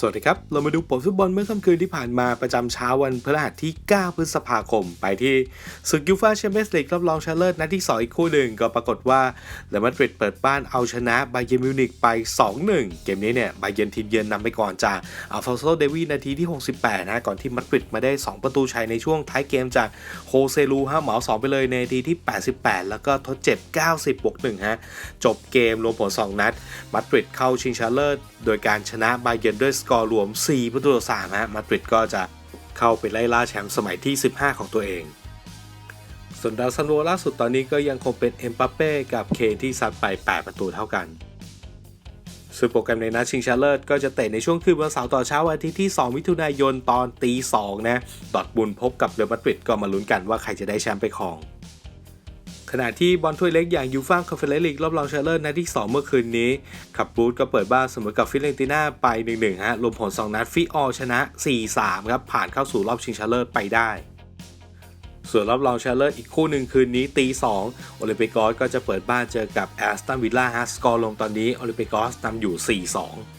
สวัสดีครับ เรามาดูผลฟุตบอลเมื่อค่ำคืนที่ผ่านมาประจำเช้าวันพฤหัสที่ 9 พฤษภาคม ไปที่ศึกยูฟ่าแชมเปี้ยนส์ลีกรอบรองชนะเลิศนัดที่ 2 อีกคู่หนึ่งก็ปรากฏว่าเรอัลมาดริดเปิดบ้านเอาชนะไบเยร์นมิวนิกไป 2-1 เกมนี้เนี่ยไบเยร์นทีมเยือนนำไปก่อนจากอัลฟอนโซเดวีนาทีที่ 68 นะก่อนที่มาดริดมาได้ 2 ประตูชัยในช่วงท้ายเกมจากโฮเซลูฮะเหมา2 ไปเลยในนาทีที่ 88 แล้วก็ทดเจ็บ 90บวก1ฮะจบเกมรวมผล 2 นัดมาดริดเข้าชิงชนะเลิศโดยการชนะไบเยร์นด้วยสกอร์รวม 4 ประตูต่อ3ฮะมาดริดก็จะเข้าไปไล่ล่าแชมป์สมัยที่ 15 ของตัวเอง ส่วนดาวซันโวล่าสุดตอนนี้ก็ยังคงเป็นเอ็มบัปเป้กับเคที่ซัดไป 8 ประตูเท่ากันซึ่งโปรแกรมในนัดชิงชนะเลิศก็จะเตะในช่วงคืนวันเสาร์ต่อเช้าวันอาทิตย์ที่ 2 มิถุนายนตอนตี2นะ ดอทบุนพบกับเรอัลมาดริดก็มาลุ้นกันว่าใครจะได้แชมป์ไปครอง ขณะที่บอลถ้วยเล็กอย่างยูฟ่าคอนเฟอเรนซ์ลีกรอบรองชนะเลิศนัดที่ 2 เมื่อคืนนี้ขับบูธก็เปิดบ้านเสมอกับฟิเลนติน่าไป1-1ฮะรวมผล 2 นัดฟิออชนะ 4-3 ครับ ผ่านเข้าสู่รอบชิงชนะเลิศไปได้ ส่วนรอบรองชนะเลิศอีกคู่หนึ่งคืนนี้ตี2โอลิมปิกอสก็จะเปิดบ้านเจอกับแอสตันวิลล่าฮะสกอร์ลงตอนนี้โอลิมปิกอสนำอยู่ 4-2